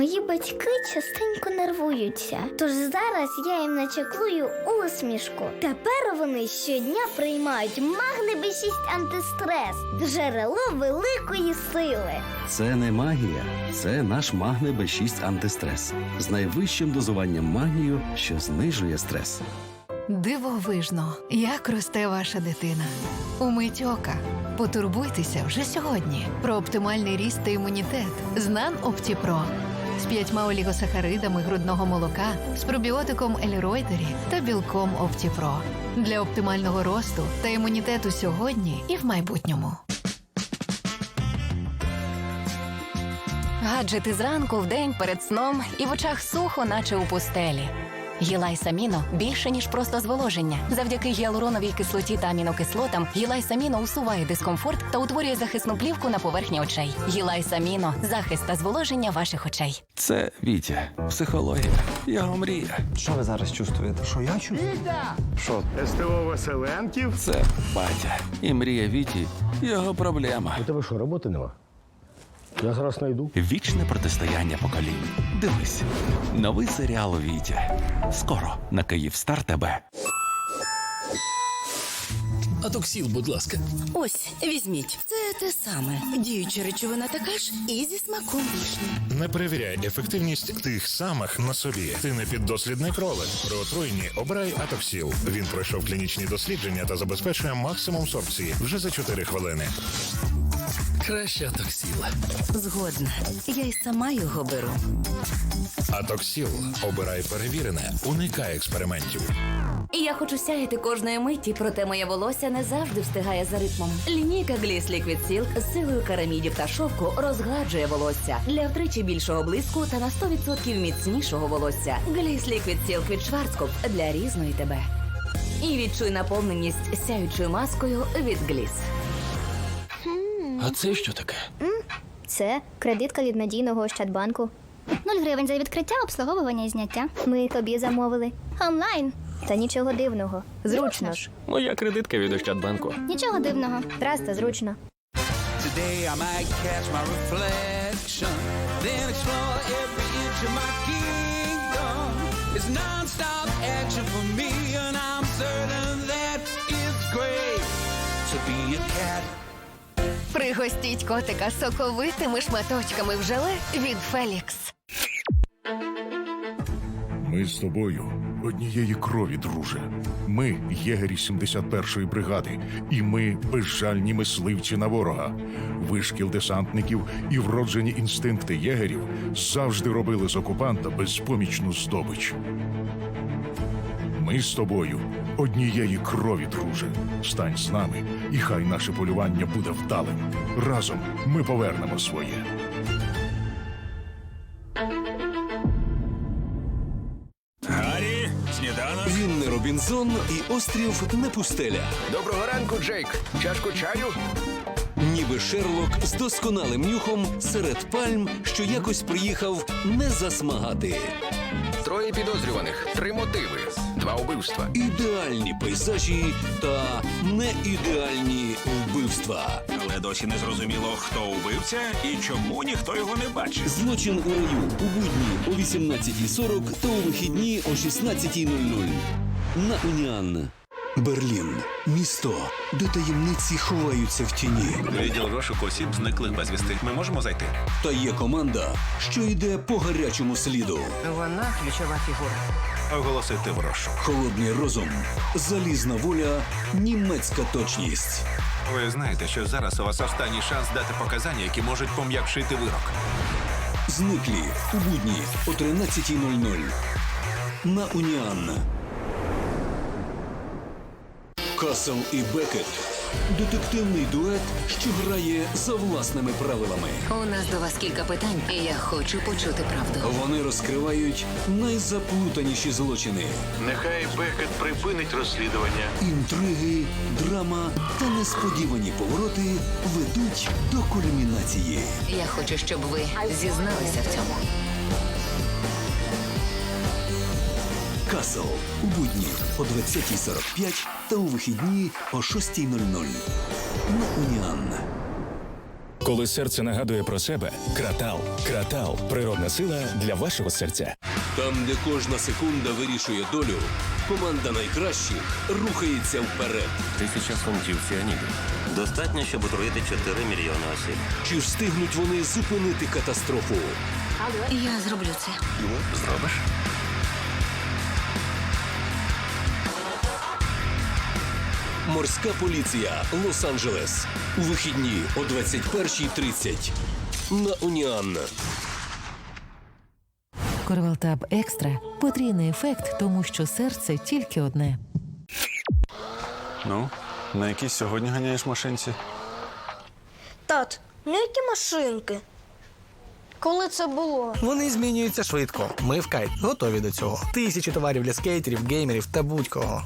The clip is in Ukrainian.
Мої батьки частенько нервуються, тож зараз я їм начеклую усмішку. Тепер вони щодня приймають магни Б6 антистрес, джерело великої сили. Це не магія, це наш Магне Б6 антистрес з найвищим дозуванням магнію, що знижує стрес. Дивовижно, як росте ваша дитина. Умить ока. Потурбуйтеся вже сьогодні про оптимальний ріст та імунітет з Нан Оптіпро з п'ятьма олігосахаридами грудного молока, з пробіотиком Еліройтері та білком Оптіпро для оптимального росту та імунітету сьогодні і в майбутньому. Гаджети зранку, вдень, перед сном і в очах сухо, наче у пустелі. Гілай Саміно більше ніж просто зволоження. Завдяки гіалуроновій кислоті та амінокислотам Гілай Саміно усуває дискомфорт та утворює захисну плівку на поверхні очей. Гілай Саміно захист та зволоження ваших очей. Це Вітя, психологія, його мрія. Що ви зараз чувствуєте? Що я чувствую? Що СТО Василенків. це батя і мрія Віті, його проблема. У тебе що, роботи нема? Я зараз знайду. Вічне протистояння поколінь. Дивись, новий серіал Вітя. Скоро на Київстар ТБ. Атоксіл, будь ласка. Ось, візьміть. Це те саме. Діюча речовина така ж і зі смаком вішні. Не перевіряй ефективність тих самих на собі. Ти не піддослідний кролик. При отруєнні обирай Атоксіл. Він пройшов клінічні дослідження та забезпечує максимум сорбції вже за 4 хвилини. Краще атоксіл. Згодна. Я й сама його беру. Атоксіл. Обирай перевірене. Уникай експериментів. І я хочу сяяти кожної миті, проте моє волосся не завжди встигає за ритмом. Лінійка Gliss Liquid Silk з силою карамідів та шовку розгладжує волосся для втричі більшого блиску та на 100% міцнішого волосся. Gliss Liquid Silk від Schwarzkopf для різної тебе. І відчуй наповненість сяючою маскою від Gliss. А це що таке? Це кредитка від надійного Ощадбанку. Нуль гривень за відкриття, обслуговування і зняття. Ми тобі замовили. Онлайн. Та нічого дивного. Зручно ж. Моя кредитка від Ощадбанку. Нічого дивного. Раз та зручно. Today I might catch my reflection, then explore every inch of my kingdom. It's non-stop Пригостіть котика соковитими шматочками в желе від Фелікс. Ми з тобою однієї крові, друже. Ми єгері 71-ї бригади, і ми безжальні мисливці на ворога. Вишкіл десантників і вроджені інстинкти єгерів завжди робили з окупанта безпомічну здобич. Ми з тобою однієї крові, друже. Стань з нами, і хай наше полювання буде вдалим. Разом ми повернемо своє. Гаррі, сніданок. Він не Робінзон і острів не пустеля. Доброго ранку, Джейк. Чашку чаю? Ніби Шерлок з досконалим нюхом серед пальм, що якось приїхав не засмагати. Троє підозрюваних, три мотиви, два убивства. Ідеальні пейзажі та неідеальні вбивства. Але досі не зрозуміло, хто убивця і чому ніхто його не бачив. Злочин у раю у будні о 18.40 та у вихідні о 16.00. На Уніан. Берлін місто, де таємниці ховаються в тіні. Відділ розшуку осіб зниклих безвісти. Ми можемо зайти. Та є команда, що йде по гарячому сліду. Вона ключова фігура. Оголосити в розшук. Холодний розум, залізна воля, німецька точність. Ви знаєте, що зараз у вас останній шанс дати показання, які можуть пом'якшити вирок. Зниклі у будні о 13.00. На Уніан. Касл і Бекет. Детективний дует, що грає за власними правилами. У нас до вас кілька питань, і я хочу почути правду. Вони розкривають найзаплутаніші злочини. Нехай Бекет припинить розслідування. Інтриги, драма та несподівані повороти ведуть до кульмінації. Я хочу, щоб ви зізналися в цьому. Касл у будні о 20.45 та у вихідні о 6.00. На Уніан. Коли серце нагадує про себе, кратал. Кратал природна сила для вашого серця. Там, де кожна секунда вирішує долю, команда найкращих рухається вперед. Тисяча фунтів ціаніду. Достатньо, щоб отруїти 4 мільйони осіб. Чи встигнуть вони зупинити катастрофу? Я зроблю це. Зробиш? Морська поліція Лос-Анджелес. У вихідні о 21.30 на Уніан. Корвалтаб екстра потрійний ефект, тому що серце тільки одне. Ну, на якій сьогодні ганяєш машинці? Тат, ну які машинки? Коли це було? Вони змінюються швидко. Ми в кайт готові до цього. Тисячі товарів для скейтерів, геймерів та будь-кого.